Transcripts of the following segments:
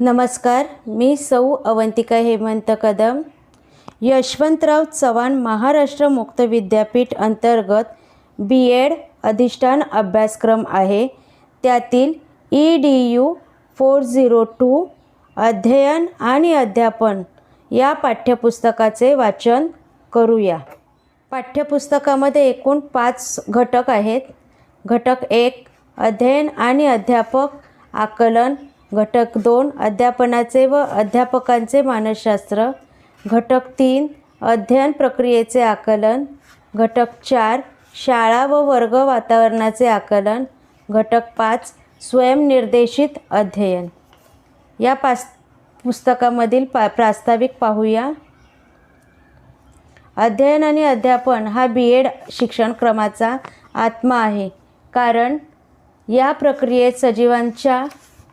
नमस्कार मी सौ अवंतिका हेमंत कदम. यशवंतराव चव्हाण महाराष्ट्र मुक्त विद्यापीठ अंतर्गत बी एड अधिष्ठान अभ्यासक्रम आहे. त्यातील E D U four zero two अध्ययन आणि अध्यापन या पाठ्यपुस्तकाचे वाचन करूया. पाठ्यपुस्तकामध्ये एकूण पाच घटक आहेत. घटक एक अध्ययन आणि अध्यापक आकलन. घटक दोन अध्यापनाचे व अध्यापकांचे मानसशास्त्र. घटक तीन अध्ययन प्रक्रियेचे आकलन. घटक चार शाळा व वर्ग वातावरणाचे आकलन. घटक पाच स्वयंनिर्देशित अध्ययन. या पास पुस्तकामधील पा प्रास्ताविक पाहूया. अध्ययन आणि अध्यापन हा बी एड शिक्षणक्रमाचा आत्मा आहे. कारण या प्रक्रियेत सजीवांच्या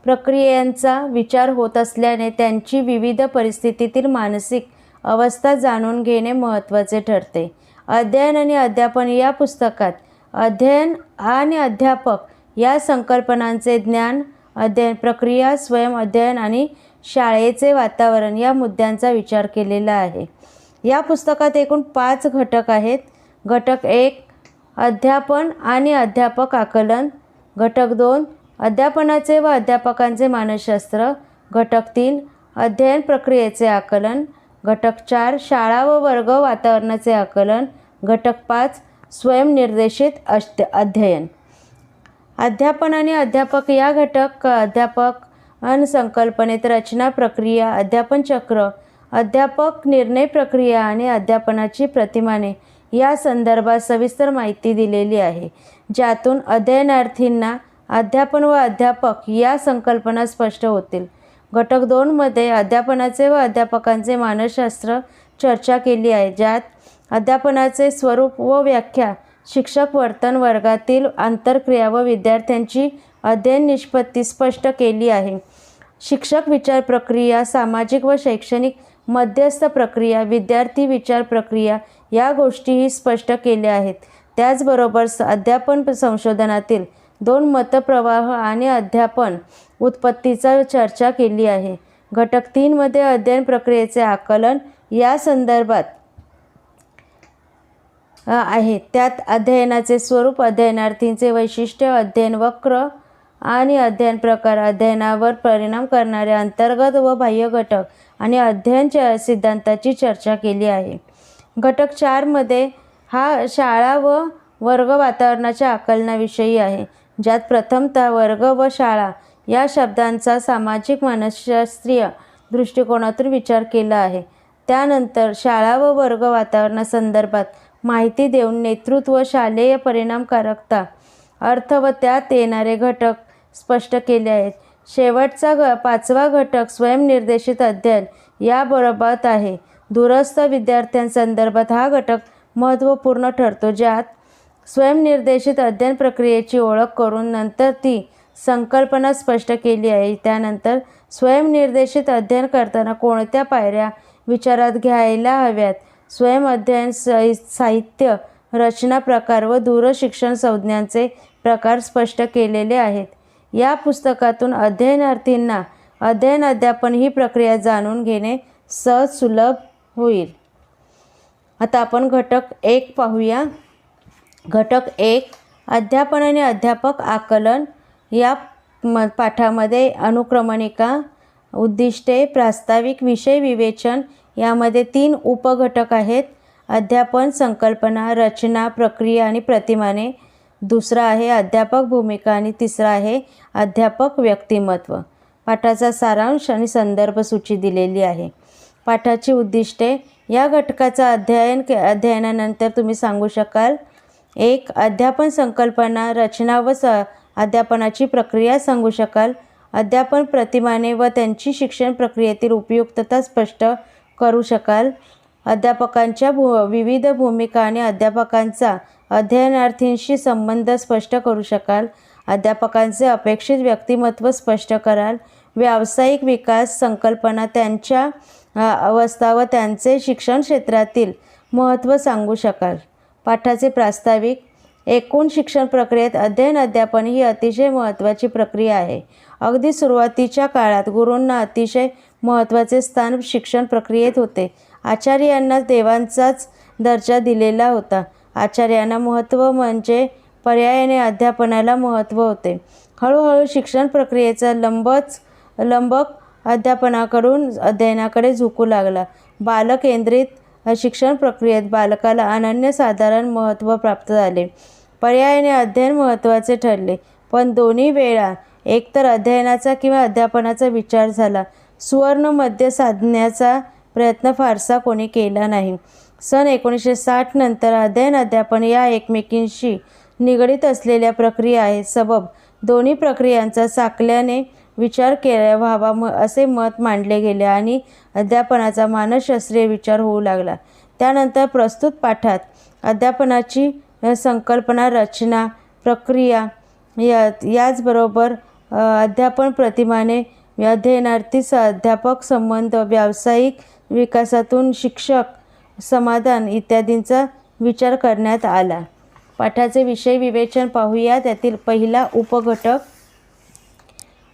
प्रक्रियांचा विचार होत असल्याने त्यांची विविध परिस्थितीतील मानसिक अवस्था जाणून घेणे महत्त्वाचे ठरते. अध्ययन आणि अध्यापन या पुस्तकात अध्ययन आणि अध्यापक या संकल्पनांचे ज्ञान अध्ययन प्रक्रिया स्वयं अध्ययन आणि शाळेचे वातावरण या मुद्द्यांचा विचार केलेला आहे. या पुस्तकात एकूण पाच घटक आहेत. घटक एक अध्यापन आणि अध्यापक आकलन. घटक दोन अध्यापनाचे व अध्यापकांचे मानसशास्त्र घटक तीन अध्ययन प्रक्रियेचे आकलन घटक चार शाळा व वर्ग वातावरणाचे आकलन घटक पाच स्वयंनिर्देशित अष्ट अध्ययन. अध्यापन आणि अध्यापक या घटक अध्यापक अन संकल्पनेत रचना प्रक्रिया अध्यापन चक्र अध्यापक निर्णय प्रक्रिया आणि अध्यापनाची प्रतिमाने या संदर्भात सविस्तर माहिती दिलेली आहे ज्यातून अध्ययनार्थींना अध्यापन व अध्यापक या संकल्पना स्पष्ट होतील. घटक दोनमध्ये अध्यापनाचे व अध्यापकांचे मानसशास्त्र चर्चा केली आहे ज्यात अध्यापनाचे स्वरूप व व्याख्या शिक्षक वर्तन वर्गातील आंतरक्रिया व विद्यार्थ्यांची अध्ययन निष्पत्ती स्पष्ट केली आहे. शिक्षक विचार प्रक्रिया सामाजिक व शैक्षणिक मध्यस्थ प्रक्रिया विद्यार्थी विचार प्रक्रिया या गोष्टीही स्पष्ट केल्या आहेत. त्याचबरोबर अध्यापन संशोधनातील दोन मतप्रवाह आणि अध्यापन उत्पत्तीचा चर्चा केली आहे. घटक तीनमध्ये अध्ययन प्रक्रियेचे आकलन या संदर्भात आहे. त्यात अध्ययनाचे स्वरूप अध्ययनार्थींचे वैशिष्ट्य अध्ययन वक्र आणि अध्ययन प्रकार अध्ययनावर परिणाम करणारे अंतर्गत व बाह्य घटक आणि अध्ययन सिद्धांताची चर्चा केली आहे. घटक चारमध्ये हा शाळा व वर्ग वातावरणाच्या आकलनाविषयी आहे. ज्यात प्रथमतः वर्ग व शाळा या शब्दांचा सामाजिक मानसशास्त्रीय दृष्टिकोनातून विचार केला आहे. त्यानंतर शाळा व वर्ग वातावरणासंदर्भात माहिती देऊन नेतृत्व शालेय परिणामकारकता अर्थ व त्यात येणारे घटक स्पष्ट केले आहेत. शेवटचा घ पाचवा घटक स्वयंनिर्देशित अध्ययन याबरोबर आहे. दूरस्थ विद्यार्थ्यांसंदर्भात हा घटक महत्त्वपूर्ण ठरतो ज्यात स्वयंनिर्देशित अध्ययन प्रक्रियेची ओळख करून नंतर ती संकल्पना स्पष्ट केली आहे. त्यानंतर स्वयंनिर्देशित अध्ययन करताना कोणत्या पायऱ्या विचारात घ्यायला हव्यात? स्वयं अध्ययन साहित्य रचना प्रकार व दूरशिक्षण संज्ञांचे प्रकार स्पष्ट केलेले आहेत. या पुस्तकातून अध्ययनार्थींना अध्ययन अध्यापन ही प्रक्रिया जाणून घेणे सहज सुलभ होईल. आता आपण घटक एक पाहूया. घटक एक अध्यापन आणि अध्यापक आकलन. या म पाठामध्ये अनुक्रमणिका उद्दिष्टे प्रास्ताविक विषय विवेचन यामध्ये तीन उपघटक आहेत. अध्यापन संकल्पना रचना प्रक्रिया आणि प्रतिमाने. दुसरा आहे अध्यापक भूमिका आणि तिसरा आहे अध्यापक व्यक्तिमत्व. पाठाचा सारांश आणि संदर्भ सूची दिलेली आहे. पाठाची उद्दिष्टे. या घटकाचा अध्ययन के अध्ययनानंतर तुम्ही सांगू शकाल. एक अध्यापन संकल्पना रचना व स अध्यापनाची प्रक्रिया सांगू शकाल. अध्यापन प्रतिमाने व त्यांची शिक्षण प्रक्रियेतील उपयुक्तता स्पष्ट करू शकाल. अध्यापकांच्या भू विविध भूमिका आणि अध्यापकांचा अध्ययनार्थींशी संबंध स्पष्ट करू शकाल. अध्यापकांचे अपेक्षित व्यक्तिमत्व स्पष्ट कराल. व्यावसायिक विकास संकल्पना त्यांच्या अवस्था व त्यांचे शिक्षण क्षेत्रातील महत्त्व सांगू शकाल. पाठाचे प्रास्ताविक. एकूण शिक्षण प्रक्रियेत अध्ययन अध्यापन ही अतिशय महत्त्वाची प्रक्रिया आहे. अगदी सुरुवातीच्या काळात गुरूंना अतिशय महत्त्वाचे स्थान शिक्षण प्रक्रियेत होते. आचार्यांना देवांचाच दर्जा दिलेला होता. आचार्यांना महत्त्व म्हणजे पर्यायाने अध्यापनाला महत्त्व होते. हळूहळू शिक्षण प्रक्रियेचा लंबच लंबक अध्यापनाकडून अध्ययनाकडे झुकू लागला. बालकेंद्रित शिक्षण प्रक्रियेत बालकाला अनन्यसाधारण महत्त्व प्राप्त झाले. पर्यायाने अध्ययन महत्त्वाचे ठरले पण दोन्ही वेळा एकतर अध्ययनाचा किंवा अध्यापनाचा विचार झाला. सुवर्णमध्य साधण्याचा प्रयत्न फारसा कोणी केला नाही. सन एकोणीसशे साठ नंतर अध्ययन अध्यापन या एकमेकींशी निगडीत असलेल्या प्रक्रिया आहेत सबब दोन्ही प्रक्रियांचा साकल्याने विचार केला व्हावा म असे मत मांडले गेले आणि अध्यापनाचा मानसशास्त्रीय विचार होऊ लागला. त्यानंतर प्रस्तुत पाठात अध्यापनाची संकल्पना रचना प्रक्रिया या याचबरोबर अध्यापन प्रतिमाने अध्ययनार्थी अध्यापक संबंध व्यावसायिक विकासातून शिक्षक समाधान इत्यादींचा विचार करण्यात आला. पाठाचे विषय विवेचन पाहूया. त्यातील पहिला उपघटक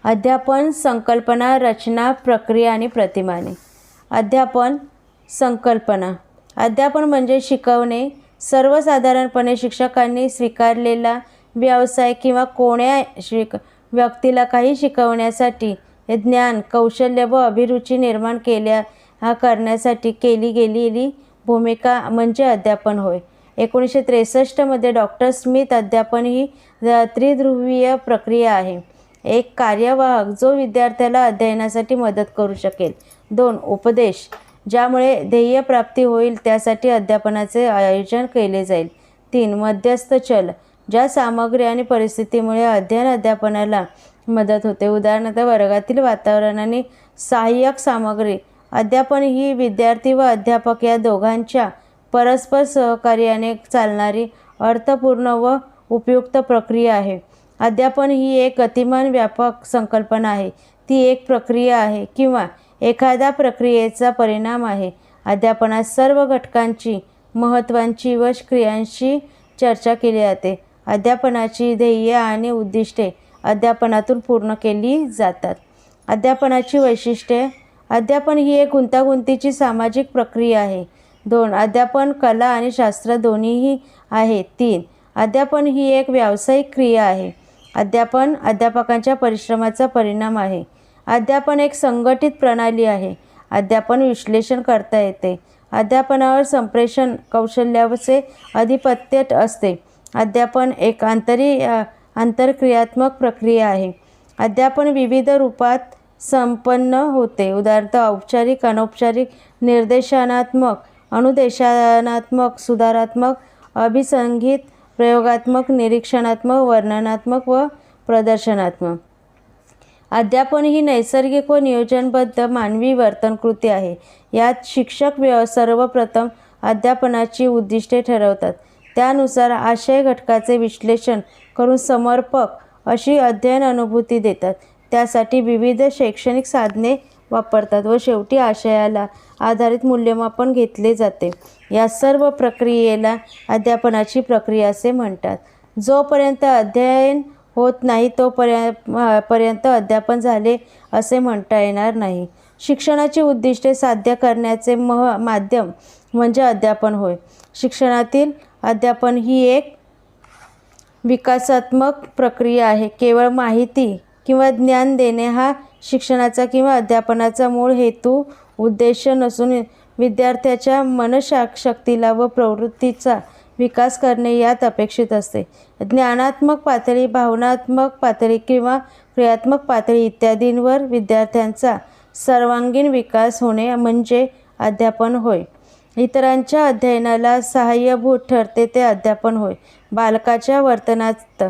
अध्यापन संकल्पना रचना प्रक्रिया आणि प्रतिमाने. अध्यापन संकल्पना. अध्यापन म्हणजे शिकवणे. सर्वसाधारणपणे शिक्षकांनी स्वीकारलेला व्यवसाय किंवा कोण्या शिक व्यक्तीला काही शिकवण्यासाठी ज्ञान कौशल्य व अभिरुची निर्माण केल्या हा करण्यासाठी केली गेलेली भूमिका म्हणजे अध्यापन होय. एकोणीसशे त्रेसष्टमध्ये डॉक्टर स्मिथ अध्यापन ही त्रिध्रुवीय प्रक्रिया आहे. एक कार्यवाहक जो विद्यार्थ्याला अध्ययनासाठी मदत करू शकेल. दोन उपदेश. ज्यामुळे ध्येयप्राप्ती होईल त्यासाठी अध्यापनाचे आयोजन केले जाईल. तीन मध्यस्थ चल. ज्या सामग्री आणि परिस्थितीमुळे अध्ययन अध्यापनाला मदत होते. उदाहरणार्थ वर्गातील वातावरण आणि सहाय्यक सामग्री. अध्यापन ही विद्यार्थी व अध्यापक या दोघांच्या परस्पर सहकार्याने चालणारी अर्थपूर्ण व उपयुक्त प्रक्रिया आहे. अध्यापन ही एक गतिमान व्यापक संकल्पना आहे. ती एक प्रक्रिया आहे किंवा एखाद्या प्रक्रियेचा परिणाम आहे. अध्यापनात सर्व घटकांची महत्त्वांची व क्रियांशी चर्चा केली जाते. अध्यापनाची ध्येय आणि उद्दिष्टे अध्यापनातून पूर्ण केली जातात. अध्यापनाची वैशिष्ट्ये. अध्यापन ही एक गुंतागुंतीची सामाजिक प्रक्रिया आहे. दोन अध्यापन कला आणि शास्त्र दोन्हीही आहे तीन अध्यापन ही एक व्यावसायिक क्रिया आहे. अध्यापन अध्यापकांच्या परिश्रमाचा परिणाम आहे. अध्यापन एक संघटित प्रणाली आहे. अध्यापन विश्लेषण करता येते. अध्यापनावर संप्रेषण कौशल्याचे अधिपत्य असते. अध्यापन एक आंतरी आंतरक्रियात्मक प्रक्रिया आहे. अध्यापन विविध रूपात संपन्न होते. उदाहरणार्थ औपचारिक अनौपचारिक निर्देशनात्मक अनुदेशनात्मक सुधारात्मक अभिसंगीत प्रयोगात्मक निरीक्षणात्मक वर्णनात्मक व प्रदर्शनात्मक. अध्यापन ही नैसर्गिक व नियोजनबद्ध मानवी वर्तनकृती आहे. यात शिक्षक व्यव सर्वप्रथम अध्यापनाची उद्दिष्टे ठरवतात. त्यानुसार आशय घटकाचे विश्लेषण करून समर्पक अशी अध्ययन अनुभूती देतात. त्यासाठी विविध शैक्षणिक साधने वापरतात व शेवटी आशयाला आधारित मूल्यमापन घेतले जाते. या सर्व प्रक्रियेला अध्यापनाची प्रक्रिया असे म्हणतात. जोपर्यंत अध्ययन होत नाही तोपर्यंत पर्यंत अध्यापन झाले असे म्हणता येणार नाही. शिक्षणाची उद्दिष्टे साध्य करण्याचे मह माध्यम म्हणजे अध्यापन होय. शिक्षणातील अध्यापन ही एक विकासात्मक प्रक्रिया आहे. केवळ माहिती किंवा ज्ञान देणे हा शिक्षणाचा किंवा अध्यापनाचा मूळ हेतू उद्देश नसून विद्यार्थ्याच्या मनशक्तीला व प्रवृत्तीचा विकास करणे यात अपेक्षित असते. ज्ञानात्मक पातळी भावनात्मक पातळी किंवा क्रियात्मक पातळी इत्यादींवर विद्यार्थ्यांचा सर्वांगीण विकास होणे म्हणजे अध्यापन होय. इतरांच्या अध्ययनाला सहाय्यभूत ठरते ते अध्यापन होय. बालकाच्या वर्तनात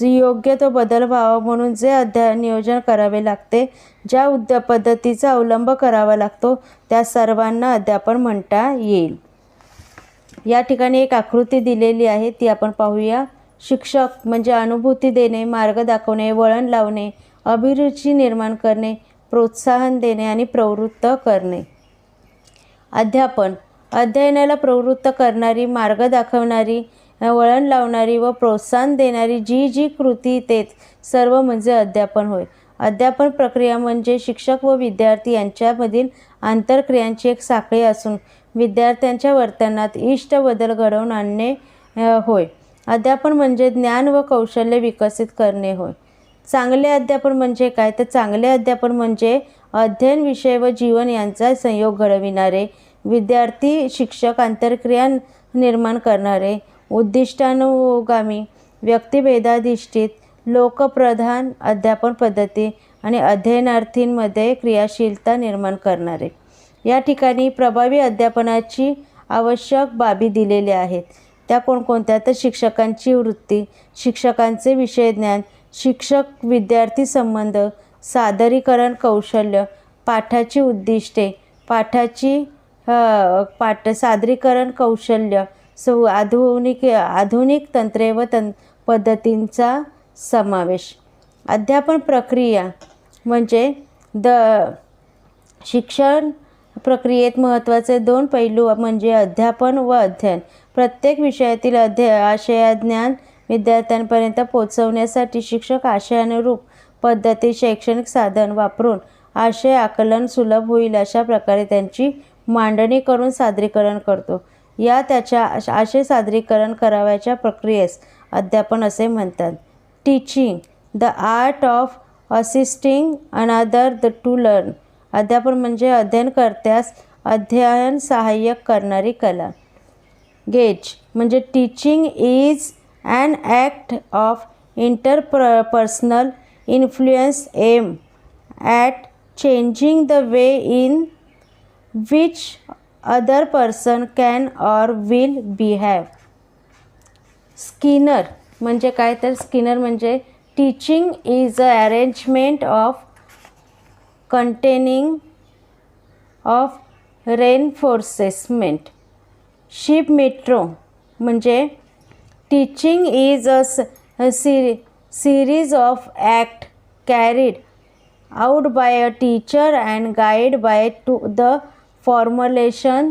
योग्य तो बदल व्हावा म्हणून जे अध्याय नियोजन करावे लागते ज्या उद्या पद्धतीचा अवलंब करावा लागतो त्या सर्वांना अध्यापन म्हणता येईल. या ठिकाणी एक आकृती दिलेली आहे ती आपण पाहूया. शिक्षक म्हणजे अनुभूती देणे मार्ग दाखवणे वळण लावणे अभिरुची निर्माण करणे प्रोत्साहन देणे आणि प्रवृत्त करणे. अध्यापन अध्ययनाला प्रवृत्त करणारी मार्ग दाखवणारी वळण लावणारी व प्रोत्साहन देणारी जी जी कृती तेच सर्व म्हणजे अध्यापन होय. अध्यापन प्रक्रिया म्हणजे शिक्षक व विद्यार्थी यांच्यामधील आंतरक्रियांची एक साखळी असून विद्यार्थ्यांच्या वर्तनात इष्ट बदल घडवून आणणे होय. अध्यापन म्हणजे ज्ञान व कौशल्य विकसित करणे होय. चांगले अध्यापन म्हणजे काय? तर चांगले अध्यापन म्हणजे अध्ययन विषय व जीवन यांचा संयोग घडविणारे विद्यार्थी शिक्षक आंतरक्रिया निर्माण करणारे उद्दिष्टानुगामी व्यक्तिभेदाधिष्ठित लोकप्रधान अध्यापन पद्धती आणि अध्ययनार्थींमध्ये क्रियाशीलता निर्माण करणारे. या ठिकाणी प्रभावी अध्यापनाची आवश्यक बाबी दिलेल्या आहेत. त्या कोणकोणत्या? तर शिक्षकांची वृत्ती शिक्षकांचे विषयज्ञान शिक्षक विद्यार्थी संबंध सादरीकरण कौशल्य पाठाची उद्दिष्टे पाठाची पाठ सादरीकरण कौशल्य सो आधुनिक आधुनिक तंत्रे व तं पद्धतींचा समावेश. अध्यापन प्रक्रिया म्हणजे द शिक्षण प्रक्रियेत महत्त्वाचे दोन पैलू म्हणजे अध्यापन व अध्ययन. प्रत्येक विषयातील अध्य आशयज्ञान विद्यार्थ्यांपर्यंत पोचवण्यासाठी शिक्षक आशयानुरूप पद्धती शैक्षणिक साधन वापरून आशय आकलन सुलभ होईल अशा प्रकारे त्यांची मांडणी करून सादरीकरण करतो. या त्याच्या आशय सादरीकरण करावयाच्या प्रक्रियेस अध्यापन असे म्हणतात. Teaching the art of assisting another the to learn अध्यापन म्हणजे अध्ययनकर्त्यास अध्ययन सहाय्यक करणारी कला. गेज म्हणजे teaching is and act of interpersonal influence aim at changing the way in which other person can or will behave Skinner म्हणजे काय तर स्किनर म्हणजे teaching is a arrangement of containing of reinforcement ship metro म्हणजे teaching is a series series of act carried out by a teacher and guided by to the formulation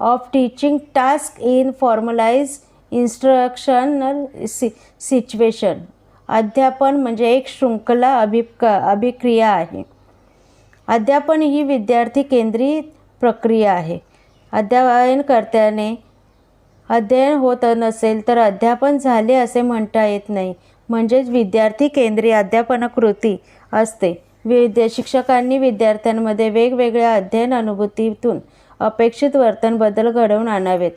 of teaching task in formalized instructional सि situation. अध्यापन म्हणजे एक शृंखला अभिक अभिक्रिया आहे. अध्यापन ही विद्यार्थी केंद्रित प्रक्रिया आहे. अध्ययनकर्त्याने अध्ययन होत नसेल तर अध्यापन झाले असे म्हणता येत नाही. म्हणजेच विद्यार्थी केंद्रीय अध्यापनकृती असते. विद्या शिक्षकांनी विद्यार्थ्यांमध्ये वेगवेगळ्या अध्ययन अनुभूतीतून अपेक्षित वर्तन बदल घडवून आणावेत.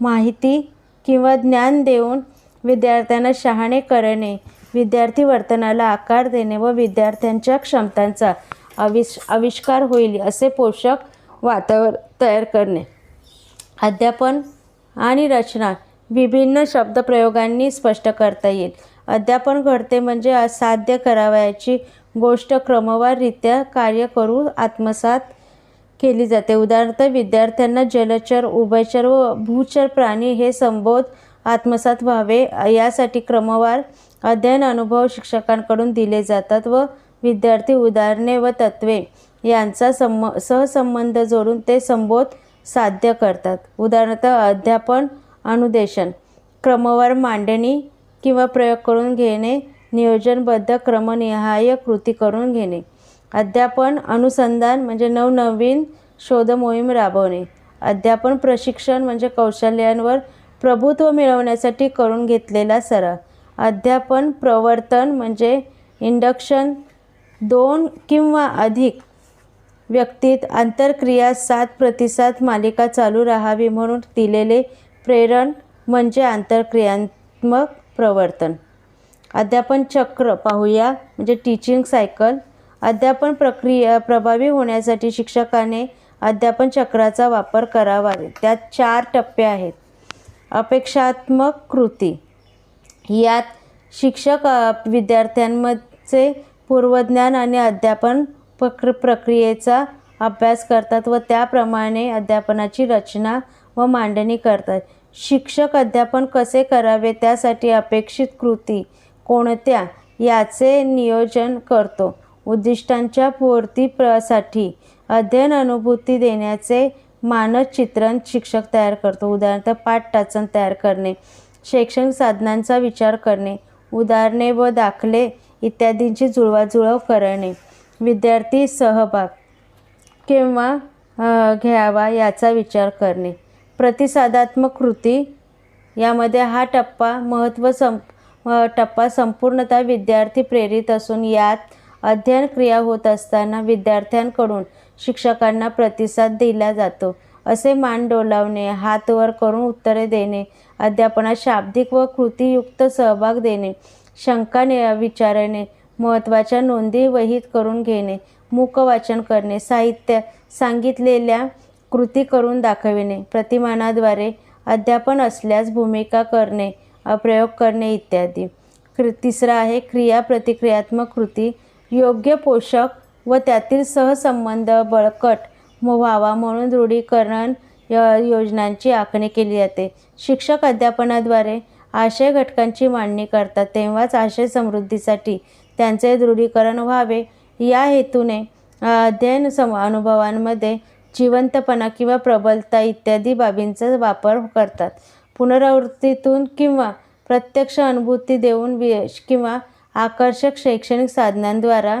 माहिती किंवा ज्ञान देऊन विद्यार्थ्यांना शहाणे करणे विद्यार्थी वर्तनाला आकार देणे व विद्यार्थ्यांच्या क्षमतांचा आविष आविष्कार होईल असे पोषक वातावरण तयार करणे. अध्यापन आणि रचना विभिन्न शब्दप्रयोगांनी स्पष्ट करता येईल. अध्यापन घडते म्हणजे असाध्य करावयाची गोष्ट क्रमवाररित्या कार्य करू आत्मसात केली जाते. उदाहरणार्थ विद्यार्थ्यांना जलचर उभयचर व भूचर प्राणी हे संबोध आत्मसात व्हावे. यासाठी क्रमवार अध्ययन अनुभव शिक्षकांकडून दिले जातात व विद्यार्थी उदाहरणे व तत्त्वे यांचा संम सहसंबंध जोडून ते संबोध साध्य करतात. उदाहरणार्थ अध्यापन अनुदेशन. क्रमवार मांडणी किंवा प्रयोग करून घेणे नियोजनबद्ध क्रमनिहाय कृती करून घेणे. अध्यापन अनुसंधान म्हणजे नवनवीन शोध मोहीम राबवणे. अध्यापन प्रशिक्षण म्हणजे कौशल्यांवर प्रभुत्व मिळवण्यासाठी करून घेतलेला सराव. अध्यापन प्रवर्तन म्हणजे इंडक्शन दोन किंवा अधिक व्यक्तीत आंतरक्रिया सात प्रतिसाद मालिका चालू राहावी म्हणून दिलेले प्रेरण म्हणजे आंतरक्रियात्मक प्रवर्तन. अध्यापन चक्र पाहूया. म्हणजे टीचिंग सायकल अध्यापन प्रक्रिया प्रभावी होण्यासाठी शिक्षकाने अध्यापन चक्राचा वापर करावा. त्यात चार टप्पे आहेत. अपेक्षात्मक कृती. यात शिक्षक विद्यार्थ्यांमध्ये पूर्वज्ञान आणि अध्यापन प्रक्र प्रक्रियेचा अभ्यास करतात व त्याप्रमाणे अध्यापनाची रचना व मांडणी करतात. शिक्षक अध्यापन कसे करावे? त्यासाठी अपेक्षित कृती. कोणत्या याचे नियोजन करतो? उद्दिष्टांच्या पूर्तीसाठी अध्ययन अनुभूती देण्याचे मानचित्रण शिक्षक तयार करतो. उदाहरणार्थ पाठ टाचण तयार करणे शैक्षणिक साधनांचा विचार करणे उदाहरणे व दाखले इत्यादींची जुळवाजुळव करणे विद्यार्थी सहभाग किंवा घ्यावा याचा विचार करणे प्रतिसादात्मक कृती यामध्ये हा टप्पा महत्त्व संप टप्पा संपूर्णतः विद्यार्थी प्रेरित असून यात अध्ययन क्रिया होत असताना विद्यार्थ्यांकडून शिक्षकांना प्रतिसाद दिला जातो. असे मान डोलावणे हात वर करून उत्तरे देणे अध्यापनात शाब्दिक व कृतीयुक्त सहभाग देणे शंका विचारणे महत्त्वाच्या नोंदी वहीत करून घेणे मूकवाचन करणे साहित्य सांगितलेल्या कृती करून दाखविणे प्रतिमानाद्वारे अध्यापन असल्यास भूमिका करणे प्रयोग करणे इत्यादी. क्रि तिसरा आहे क्रिया प्रतिक्रियात्मक कृती. योग्य पोषक व त्यातील सहसंबंध बळकट व्हावा म्हणून दृढीकरण य- योजनांची आखणी केली जाते. शिक्षक अध्यापनाद्वारे आशय घटकांची मांडणी करतात. तेव्हाच आशय समृद्धीसाठी त्यांचे दृढीकरण व्हावे. या हेतूने अध्ययन सम अनुभवांमध्ये जिवंतपणा किंवा प्रबलता इत्यादी बाबींचा वापर करतात. पुनरावृत्तीतून किंवा प्रत्यक्ष अनुभूती देऊन विश किंवा आकर्षक शैक्षणिक साधनांद्वारा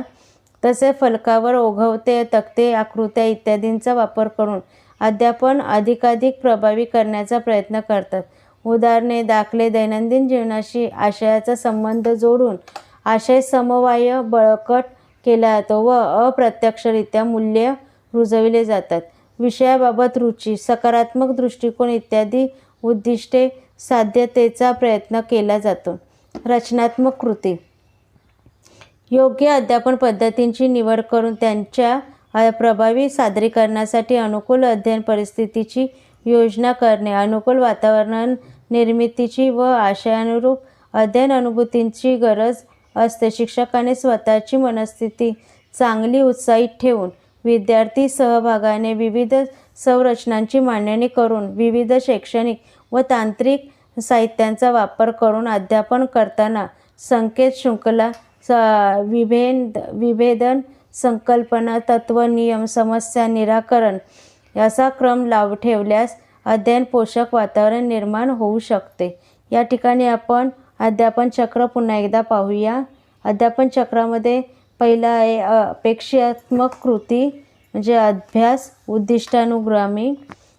तसे फलकावर ओघवते तक्ते आकृत्या इत्यादींचा वापर करून अध्यापन अधिकाधिक प्रभावी करण्याचा प्रयत्न करतात. उदाहरणे दाखले दैनंदिन जीवनाशी आशयाचा संबंध जोडून आशय समवाय बळकट केला जातो व अप्रत्यक्षरित्या मूल्य रुजविले जातात. विषयाबाबत रुची सकारात्मक दृष्टिकोन इत्यादी उद्दिष्टे साध्यतेचा प्रयत्न केला जातो. रचनात्मक कृती. योग्य अध्यापन पद्धतींची निवड करून त्यांच्या प्रभावी सादरीकरणासाठी अनुकूल अध्ययन परिस्थितीची योजना करणे अनुकूल वातावरण निर्मितीची व आशयानुरूप अध्ययन अनुभूतींची गरज असते. शिक्षकाने स्वतःची मनस्थिती चांगली उत्साहित ठेवून विद्यार्थी सहभागाने विविध संरचनांची मांडणी करून विविध शैक्षणिक व तांत्रिक साहित्यांचा वापर करून अध्यापन करताना संकेत शृंखला स विभेद विभेदन संकल्पना तत्व नियम समस्या निराकरण याचा क्रम लाव ठेवल्यास अध्ययन पोषक वातावरण निर्माण होऊ शकते. या ठिकाणी आपण अध्यापन चक्र पुन्हा एकदा पाहूया. अध्यापन चक्रामध्ये पहिला आहे अपेक्षात्मक कृती म्हणजे अभ्यास उद्दिष्टानुग्रामी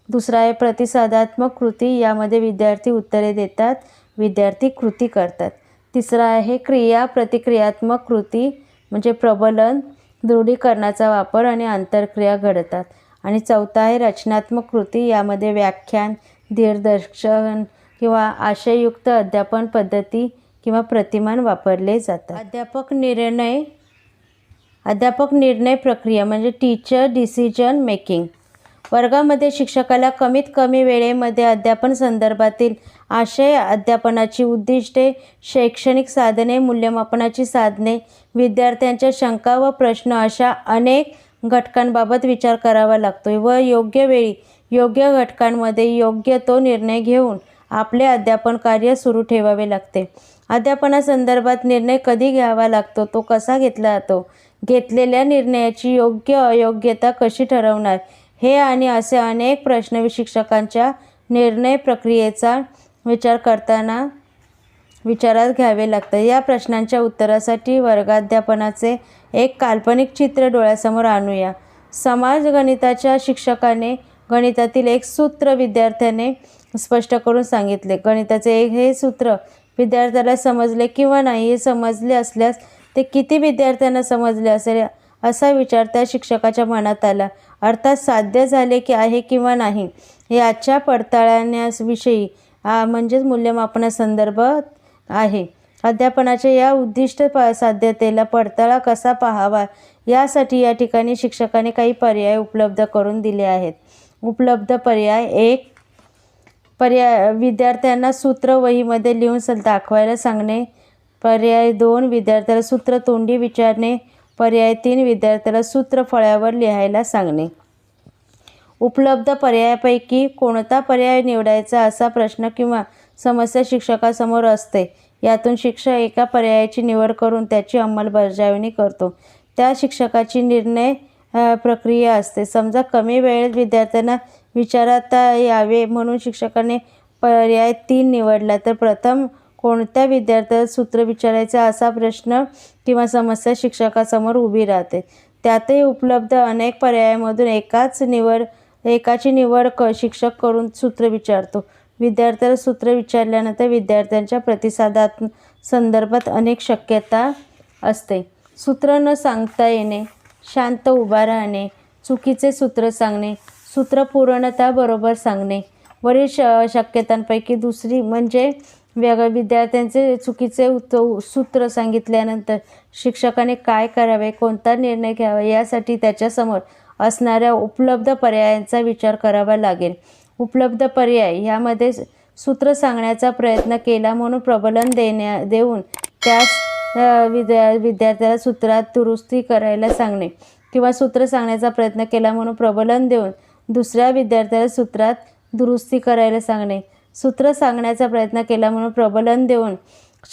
दुसरा आहे प्रतिसादात्मक कृती यामध्ये विद्यार्थी उत्तरे देतात विद्यार्थी कृती करतात. तिसरा आहे क्रिया प्रतिक्रियात्मक कृती म्हणजे प्रबलन दृढीकरणाचा वापर आणि आंतरक्रिया घडतात. आणि चौथा आहे रचनात्मक कृती यामध्ये व्याख्यान दिग्दर्शन किंवा आशययुक्त अध्यापन पद्धती किंवा प्रतिमान वापरले जातात. अध्यापक निर्णय अध्यापक निर्णय प्रक्रिया म्हणजे टीचर डिसिजन मेकिंग वर्गामध्ये शिक्षकाला कमीत कमी वेळेमध्ये अध्यापन संदर्भातील आशय अध्यापनाची उद्दिष्टे शैक्षणिक साधने मूल्यमापनाची साधने विद्यार्थ्यांच्या शंका व प्रश्न अशा अनेक घटकांबाबत विचार करावा लागतो व योग्य वेळी योग्य घटकांमध्ये योग्य तो निर्णय घेऊन आपले अध्यापन कार्य सुरू ठेवावे लागते. अध्यापनासंदर्भात निर्णय कधी घ्यावा लागतो? तो कसा घेतला जातो? घेतलेल्या निर्णयाची योग्य अयोग्यता कशी ठरवणार? हे आणि असे अनेक प्रश्न शिक्षकांच्या निर्णय प्रक्रियेचा विचार करताना विचारात घ्यावे लागतात. या प्रश्नांच्या उत्तरासाठी वर्गाध्यापनाचे एक काल्पनिक चित्र डोळ्यासमोर आणूया. समाज गणिताच्या शिक्षकाने गणितातील एक सूत्र विद्यार्थ्याने स्पष्ट करून सांगितले. गणिताचे एक हे सूत्र विद्यार्थ्याला समजले किंवा नाही हे समजले असल्यास ते किती विद्यार्थ्यांना समजले असेल असा विचार त्या शिक्षकाच्या मनात आला. अर्थात साध्य झाले की आहे किंवा नाही याच्या पडताळण्याविषयी म्हणजेच म्हणजेच मूल्यमापनासंदर्भात आहे. अध्यापनाच्या या उद्दिष्ट प साध्यतेला पडताळा कसा पाहावा यासाठी या ठिकाणी शिक्षकाने काही पर्याय उपलब्ध करून दिले आहेत. उपलब्ध पर्याय एक पर्याय विद्यार्थ्यांना सूत्र वहीमध्ये लिहून दाखवायला सांगणे. पर्याय दोन विद्यार्थ्याला सूत्र तोंडी विचारणे पर्याय तीन विद्यार्थ्याला सूत्र फळ्यावर लिहायला सांगणे. उपलब्ध पर्यायापैकी कोणता पर्याय निवडायचा असा प्रश्न किंवा समस्या शिक्षकासमोर असते यातून शिक्षक एका पर्यायाची निवड करून त्याची अंमलबजावणी करतो. त्या शिक्षकाची निर्णय प्रक्रिया असते. समजा कमी वेळेत विद्यार्थ्यांना विचारता यावे म्हणून शिक्षकाने पर्याय तीन निवडला तर प्रथम कोणत्या विद्यार्थ्याला सूत्र विचारायचं असा प्रश्न किंवा समस्या शिक्षकासमोर उभी राहते. त्यातही उपलब्ध अनेक पर्यायामधून एकाच निवड एकाची निवड क शिक्षक करून सूत्र विचारतो. विद्यार्थ्याला सूत्र विचारल्यानंतर विद्यार्थ्यांच्या प्रतिसादात संदर्भात अनेक शक्यता असते. सूत्र न सांगता येणे शांत उभा राहणे चुकीचे सूत्र सांगणे सूत्र पूर्णता बरोबर सांगणे वरील श शक्यतांपैकी दुसरी म्हणजे वेगळ्या विद्यार्थ्यांचे चुकीचे उत सूत्र सांगितल्यानंतर शिक्षकाने काय करावे कोणता निर्णय घ्यावा यासाठी त्याच्यासमोर असणाऱ्या उपलब्ध पर्यायांचा विचार करावा लागेल. उपलब्ध पर्याय यामध्ये सूत्र सांगण्याचा प्रयत्न केला म्हणून प्रबलन देण्या देऊन त्यास विद्या विद्यार्थ्याला सूत्रात दुरुस्ती करायला सांगणे किंवा सूत्र सांगण्याचा प्रयत्न केला म्हणून प्रबलन देऊन दुसऱ्या विद्यार्थ्याला सूत्रात दुरुस्ती करायला सांगणे. सूत्र सांगण्याचा प्रयत्न केला म्हणून प्रबलन देऊन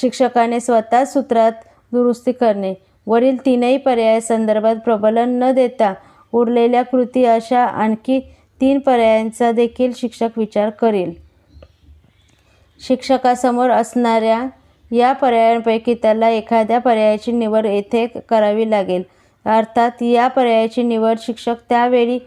शिक्षकाने स्वतः सूत्रात दुरुस्ती करणे. वरील तीनही पर्याय संदर्भात प्रबलन न देता उरलेल्या कृती अशा आणखी तीन पर्यायांचा देखील शिक्षक विचार करेल. शिक्षकासमोर असणाऱ्या या पर्यायांपैकी त्याला एखाद्या पर्यायाची निवड येथे करावी लागेल. अर्थात या पर्यायाची निवड शिक्षक त्यावेळी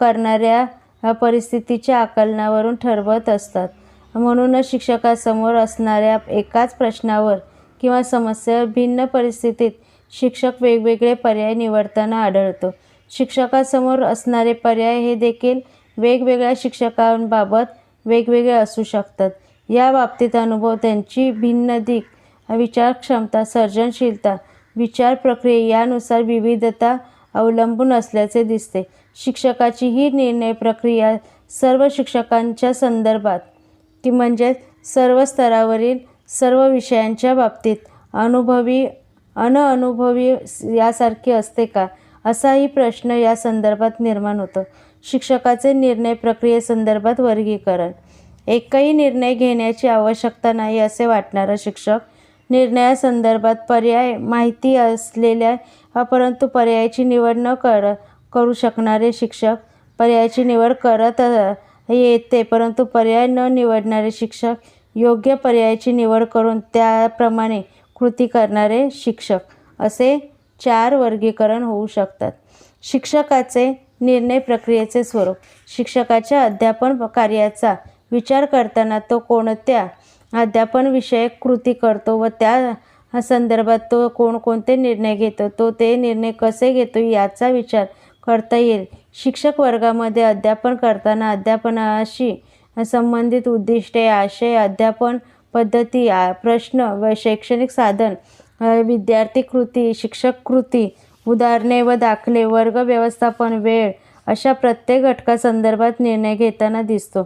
करणाऱ्या परिस्थितीच्या आकलनावरून ठरवत असतात. म्हणूनच शिक्षकासमोर असणाऱ्या एकाच प्रश्नावर किंवा समस्येवर भिन्न परिस्थितीत शिक्षक वेगवेगळे पर्याय निवडताना आढळतो. शिक्षकासमोर असणारे पर्याय हे देखील वेगवेगळ्या शिक्षकांबाबत वेगवेगळे असू शकतात. या बाबतीत अनुभव त्यांची भिन्न दिक विचारक्षमता सर्जनशीलता विचार प्रक्रिये यानुसार विविधता अवलंबून असल्याचे दिसते. शिक्षकाची ही निर्णय प्रक्रिया सर्व शिक्षकांच्या संदर्भात की म्हणजे सर्व स्तरावरील सर्व विषयांच्या बाबतीत अनुभवी अनअनुभवी यासारखी असते का? असाही प्रश्न या संदर्भात निर्माण होतो. शिक्षकाचे निर्णय प्रक्रियेसंदर्भात वर्गीकरण. एकही निर्णय घेण्याची आवश्यकता नाही असे वाटणारा शिक्षक निर्णयासंदर्भात पर्याय माहिती असलेल्या परंतु पर्यायाची निवड न कर करू शकणारे शिक्षक पर्यायाची निवड करत येते परंतु पर्याय न निवडणारे शिक्षक योग्य पर्यायाची निवड करून त्याप्रमाणे कृती करणारे शिक्षक असे चार वर्गीकरण होऊ शकतात. शिक्षकाचे निर्णय प्रक्रियेचे स्वरूप. शिक्षकाच्या अध्यापन कार्याचा विचार करताना तो कोणत्या अध्यापन विषयक कृती करतो व त्या संदर्भात तो कोणकोणते निर्णय घेतो तो ते निर्णय कसे घेतो याचा विचार करता येईल. शिक्षक वर्गामध्ये अध्यापन करताना अध्यापनाशी संबंधित उद्दिष्टे आशय अध्यापन पद्धती प्रश्न व शैक्षणिक साधन विद्यार्थी कृती शिक्षक कृती उदाहरणे व दाखले वर्ग व्यवस्थापन वेळ अशा प्रत्येक घटकासंदर्भात निर्णय घेताना दिसतो.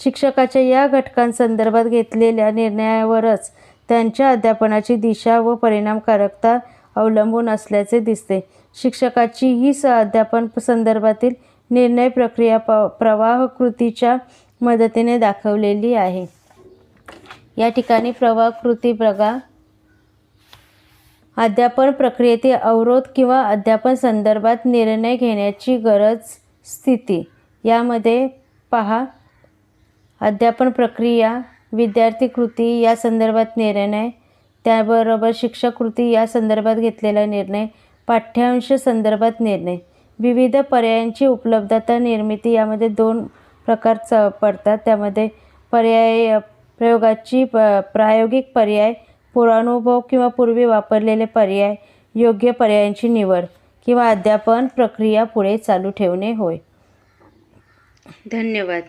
शिक्षकाच्या या घटकांसंदर्भात घेतलेल्या निर्णयावरच त्यांच्या अध्यापनाची दिशा व परिणामकारकता अवलंबून असल्याचे दिसते. शिक्षकाची ही स अध्यापन संदर्भातील निर्णय प्रक्रिया प प्रवाह कृतीच्या मदतीने दाखवलेली आहे. या ठिकाणी प्रवाह कृती बघा. अध्यापन प्रक्रियेतील अवरोध किंवा अध्यापन संदर्भात निर्णय घेण्याची गरज स्थिती. यामध्ये पहा. अध्यापन प्रक्रिया विद्यार्थी कृती या संदर्भात निर्णय त्याबरोबर शिक्षक कृती या संदर्भात घेतलेला निर्णय पाठ्यांश संदर्भात निर्णय. विविध पर्यायांची उपलब्धता निर्मिती यामध्ये दोन प्रकार च पडतात. त्यामध्ये पर्याय प्रयोगाची प प्रायोगिक पर्याय पुरानुभव किंवा पूर्वी वापरलेले पर्याय योग्य पर्यायांची निवड किंवा अध्यापन प्रक्रिया पुढे चालू ठेवणे होय. धन्यवाद.